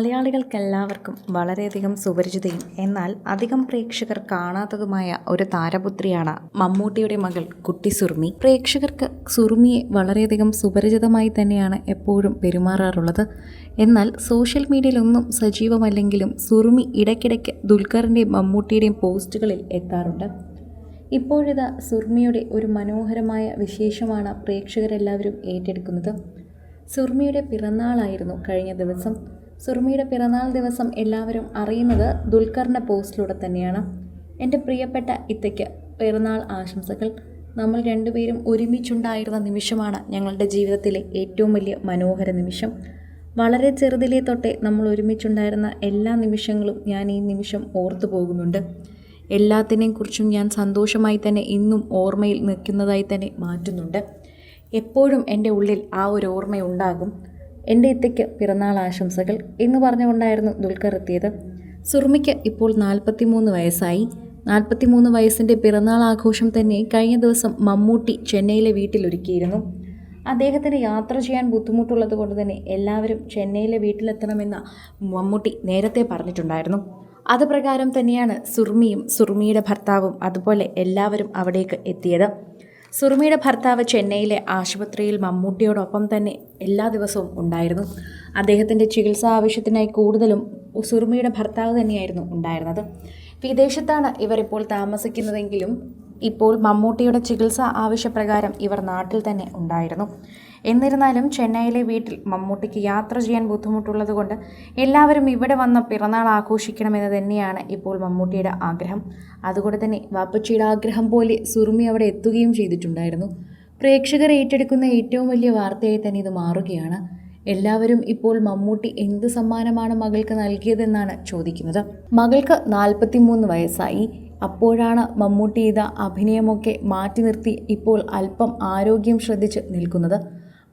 മലയാളികൾക്കെല്ലാവർക്കും വളരെയധികം സുപരിചിതയും എന്നാൽ അധികം പ്രേക്ഷകർ കാണാത്തതുമായ ഒരു താരപുത്രിയാണ് മമ്മൂട്ടിയുടെ മകൾ കുട്ടി സുർമി. പ്രേക്ഷകർക്ക് സുർമിയെ വളരെയധികം സുപരിചിതമായി തന്നെയാണ് എപ്പോഴും പെരുമാറാറുള്ളത്. എന്നാൽ സോഷ്യൽ മീഡിയയിലൊന്നും സജീവമല്ലെങ്കിലും സുർമി ഇടയ്ക്കിടയ്ക്ക് ദുൽഖറിന്റെയും മമ്മൂട്ടിയുടെയും പോസ്റ്റുകളിൽ എത്താറുണ്ട്. ഇപ്പോഴിതാ സുർമിയുടെ ഒരു മനോഹരമായ വിശേഷമാണ് പ്രേക്ഷകരെല്ലാവരും ഏറ്റെടുക്കുന്നത്. സുർമിയുടെ പിറന്നാളായിരുന്നു കഴിഞ്ഞ ദിവസം. സുർമിയുടെ പിറന്നാൾ ദിവസം എല്ലാവരും അറിയുന്നത് ദുൽഖറിന്റെ പോസ്റ്റിലൂടെ തന്നെയാണ്. എന്റെ പ്രിയപ്പെട്ട ഇത്തയ്ക്ക് പിറന്നാൾ ആശംസകൾ. നമ്മൾ രണ്ടുപേരും ഒരുമിച്ചുണ്ടായിരുന്ന നിമിഷമാണ് ഞങ്ങളുടെ ജീവിതത്തിലെ ഏറ്റവും വലിയ മനോഹര നിമിഷം. വളരെ ചെറുതിലെ തൊട്ടേ നമ്മൾ ഒരുമിച്ചുണ്ടായിരുന്ന എല്ലാ നിമിഷങ്ങളും ഞാൻ ഈ നിമിഷം ഓർത്തു പോകുന്നുണ്ട്. എല്ലാത്തിനെയും കുറിച്ചും ഞാൻ സന്തോഷമായി തന്നെ ഇന്നും ഓർമ്മയിൽ നിൽക്കുന്നതായി തന്നെ മാറ്റുന്നുണ്ട്. എപ്പോഴും എന്റെ ഉള്ളിൽ ആ ഒരു ഓർമ്മയുണ്ടാകും. എന്റെ ഇത്തയ്ക്ക് പിറന്നാൾ ആശംസകൾ എന്ന് പറഞ്ഞുകൊണ്ടായിരുന്നു ദുൽഖർ എത്തിയത്. സുർമിക്ക് ഇപ്പോൾ നാൽപ്പത്തിമൂന്ന് വയസ്സായി. നാൽപ്പത്തിമൂന്ന് വയസ്സിന്റെ പിറന്നാൾ ആഘോഷം തന്നെ കഴിഞ്ഞ ദിവസം മമ്മൂട്ടി ചെന്നൈയിലെ വീട്ടിലൊരുക്കിയിരുന്നു. അദ്ദേഹത്തിന് യാത്ര ചെയ്യാൻ ബുദ്ധിമുട്ടുള്ളത് കൊണ്ട് തന്നെ എല്ലാവരും ചെന്നൈയിലെ വീട്ടിലെത്തണമെന്ന് മമ്മൂട്ടി നേരത്തെ പറഞ്ഞിട്ടുണ്ടായിരുന്നു. അത് പ്രകാരം തന്നെയാണ് സുർമിയും സുർമിയുടെ ഭർത്താവും അതുപോലെ എല്ലാവരും അവിടേക്ക് എത്തിയത്. സുറുമിയുടെ ഭർത്താവ് ചെന്നൈയിലെ ആശുപത്രിയിൽ മമ്മൂട്ടിയോടൊപ്പം തന്നെ എല്ലാ ദിവസവും ഉണ്ടായിരുന്നു. അദ്ദേഹത്തിന്റെ ചികിത്സാ ആവശ്യത്തിനായി കൂടുതലും സുറുമിയുടെ ഭർത്താവ് തന്നെയായിരുന്നു ഉണ്ടായിരുന്നത്. വിദേശത്താണ് ഇവരിപ്പോൾ താമസിക്കുന്നതെങ്കിലും ഇപ്പോൾ മമ്മൂട്ടിയുടെ ചികിത്സാ ആവശ്യപ്രകാരം ഇവർ നാട്ടിൽ തന്നെ ഉണ്ടായിരുന്നു. എന്നിരുന്നാലും ചെന്നൈയിലെ വീട്ടിൽ മമ്മൂട്ടിക്ക് യാത്ര ചെയ്യാൻ ബുദ്ധിമുട്ടുള്ളത് കൊണ്ട് എല്ലാവരും ഇവിടെ വന്ന് പിറന്നാൾ ആഘോഷിക്കണമെന്ന് തന്നെയാണ് ഇപ്പോൾ മമ്മൂട്ടിയുടെ ആഗ്രഹം. അതുകൊണ്ട് തന്നെ വാപ്പച്ചിയുടെ ആഗ്രഹം പോലെ സുറുമി അവിടെ എത്തുകയും ചെയ്തിട്ടുണ്ടായിരുന്നു. പ്രേക്ഷകർ ഏറ്റെടുക്കുന്ന ഏറ്റവും വലിയ വാർത്തയായി തന്നെ ഇത് മാറുകയാണ്. എല്ലാവരും ഇപ്പോൾ മമ്മൂട്ടി എന്ത് സമ്മാനമാണ് മകൾക്ക് നൽകിയതെന്നാണ് ചോദിക്കുന്നത്. മകൾക്ക് നാൽപ്പത്തിമൂന്ന് വയസ്സായി. അപ്പോഴാണ് മമ്മൂട്ടി ചെയ്ത അഭിനയമൊക്കെ മാറ്റി നിർത്തി ഇപ്പോൾ അല്പം ആരോഗ്യം ശ്രദ്ധിച്ച് നിൽക്കുന്നത്.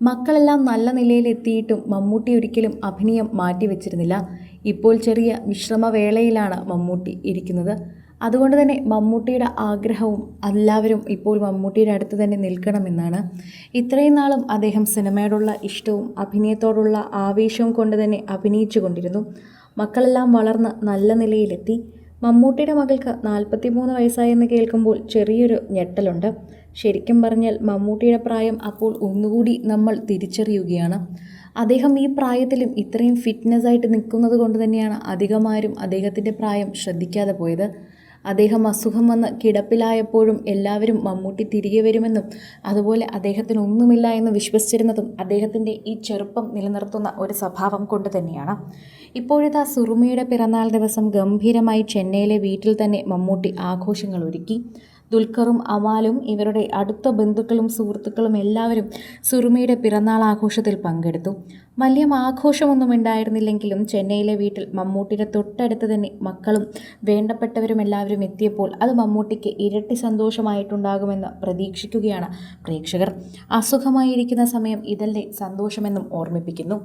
മക്കളെല്ലാം നല്ല നിലയിലെത്തിയിട്ടും മമ്മൂട്ടി ഒരിക്കലും അഭിനയം മാറ്റിവെച്ചിരുന്നില്ല ഇപ്പോൾ ചെറിയ വിശ്രമവേളയിലാണ് മമ്മൂട്ടി ഇരിക്കുന്നത്. അതുകൊണ്ട് തന്നെ മമ്മൂട്ടിയുടെ ആഗ്രഹവും എല്ലാവരും ഇപ്പോൾ മമ്മൂട്ടിയുടെ അടുത്ത് തന്നെ നിൽക്കണമെന്നാണ്. ഇത്രയും നാളും അദ്ദേഹം സിനിമയോടുള്ള ഇഷ്ടവും അഭിനയത്തോടുള്ള ആവേശവും കൊണ്ട് തന്നെ അഭിനയിച്ചു കൊണ്ടിരുന്നു. മക്കളെല്ലാം വളർന്ന് നല്ല നിലയിലെത്തി. മമ്മൂട്ടിയുടെ മകൾക്ക് നാൽപ്പത്തിമൂന്ന് വയസ്സായെന്ന് കേൾക്കുമ്പോൾ ചെറിയൊരു ഞെട്ടലുണ്ട്. ശരിക്കും പറഞ്ഞാൽ മമ്മൂട്ടിയുടെ പ്രായം അപ്പോൾ ഒന്നുകൂടി നമ്മൾ തിരിച്ചറിയുകയാണ്. അദ്ദേഹം ഈ പ്രായത്തിലും ഇത്രയും ഫിറ്റ്നസ് ആയിട്ട് നിൽക്കുന്നത് കൊണ്ട് തന്നെയാണ് അധികമാരും അദ്ദേഹത്തിന്റെ പ്രായം ശ്രദ്ധിക്കാതെ പോയത്. അദ്ദേഹം അസുഖം വന്ന് കിടപ്പിലായപ്പോഴും എല്ലാവരും മമ്മൂട്ടി തിരികെ വരുമെന്നും അതുപോലെ അദ്ദേഹത്തിന് ഒന്നുമില്ല എന്ന് വിശ്വസിച്ചിരുന്നതും അദ്ദേഹത്തിന്റെ ഈ ചെറുപ്പം നിലനിർത്തുന്ന ഒരു സ്വഭാവം കൊണ്ട് തന്നെയാണ്. ഇപ്പോഴിതാ സുറുമിയുടെ പിറന്നാൾ ദിവസം ഗംഭീരമായി ചെന്നൈയിലെ വീട്ടിൽ തന്നെ മമ്മൂട്ടി ആഘോഷങ്ങൾ ഒരുക്കി. ദുൽഖറും അമാലും ഇവരുടെ അടുത്ത ബന്ധുക്കളും സുഹൃത്തുക്കളും എല്ലാവരും സുറുമിയുടെ പിറന്നാൾ ആഘോഷത്തിൽ പങ്കെടുത്തു. വലിയ ആഘോഷമൊന്നും ഉണ്ടായിരുന്നില്ലെങ്കിലും ചെന്നൈയിലെ വീട്ടിൽ മമ്മൂട്ടിയുടെ തൊട്ടടുത്ത് തന്നെ മക്കളും വേണ്ടപ്പെട്ടവരും എല്ലാവരും എത്തിയപ്പോൾ അത് മമ്മൂട്ടിക്ക് ഇരട്ടി സന്തോഷമായിട്ടുണ്ടാകുമെന്ന് പ്രതീക്ഷിക്കുകയാണ് പ്രേക്ഷകർ. അസുഖമായിരിക്കുന്ന സമയം ഇതല്ലേ സന്തോഷമെന്നും ഓർമ്മിപ്പിക്കുന്നു.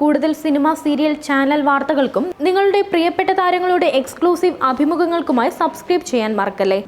കൂടുതൽ സിനിമ സീരിയൽ ചാനൽ വാർത്തകൾക്കും നിങ്ങളുടെ പ്രിയപ്പെട്ട താരങ്ങളുടെ എക്സ്ക്ലൂസീവ് അഭിമുഖങ്ങൾക്കുമായി സബ്സ്ക്രൈബ് ചെയ്യാൻ മറക്കല്ലേ?